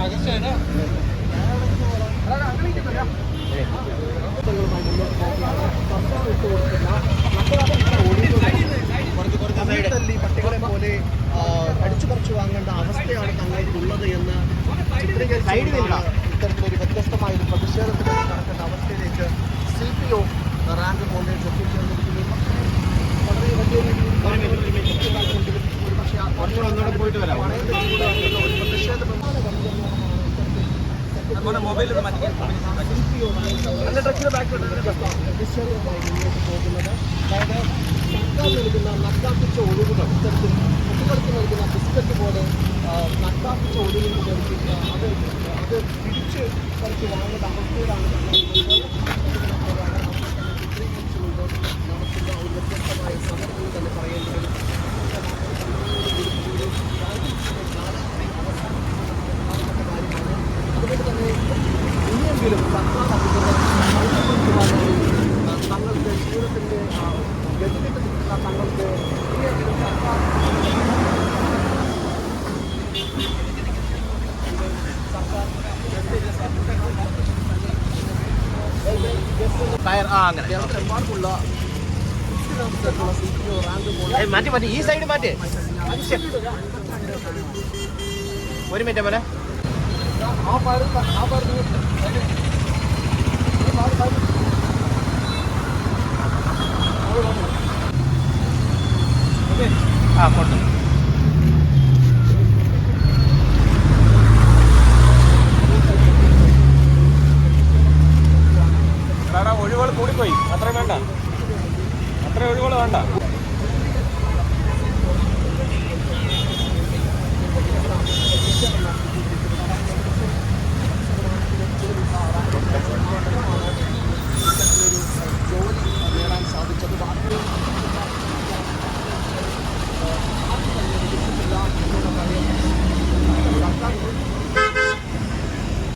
അകസ്റ്റേന് അങ്ങനെ ഇരിക്കുന്നില്ല അവസ്ഥയാണ് തങ്ങൾക്ക് ഉള്ളത് എന്ന് ഇത്തരത്തിലൊരു വ്യത്യസ്തമായ ഒരു പ്രതിഷേധത്തിന് നടക്കുന്ന അവസ്ഥയിലേക്ക് C P O rank college എത്തിച്ചേർന്നിരിക്കുന്നു വളരെ വലിയൊരു പോയിട്ട് വരാം ഒരു പ്രതിഷേധം മൊബൈലിൽ പോകുന്നത് അതായത് സർക്കാർ നൽകുന്ന നക്കാപ്പിച്ച ഒഴിവുകൾ ഇത്തരത്തിൽ കുട്ടികൾക്ക് നൽകുന്ന ബിസ്ക്കറ്റ് പോലെ ആ, ഒടുവിൽ അത് അത് തിരിച്ച് കുറച്ച് വാങ്ങേണ്ട അവസ്ഥയിലാണ് ചിത്രീകരിച്ചുകൊണ്ട് നടത്തുന്ന ഒരു വ്യത്യസ്തമായ സമരങ്ങൾ തന്നെ പറയേണ്ടി വരും അതുകൊണ്ട് തന്നെ ഇനിയെങ്കിലും സർക്കാർ അധികൃതർ ഔദ്യോഗികമായി, ആ, തങ്ങളുടെ ജീവിതത്തിന്റെ ആ, ഗതികെട്ട് നിൽക്കുന്ന തങ്ങൾക്ക് റാങ്ക് പോലെ ഏയ് മാറ്റി മാറ്റി ഈ സൈഡ് മാറ്റി ഒരു മിനിറ്റ് മോനെ ആ പാട് വേണ്ട.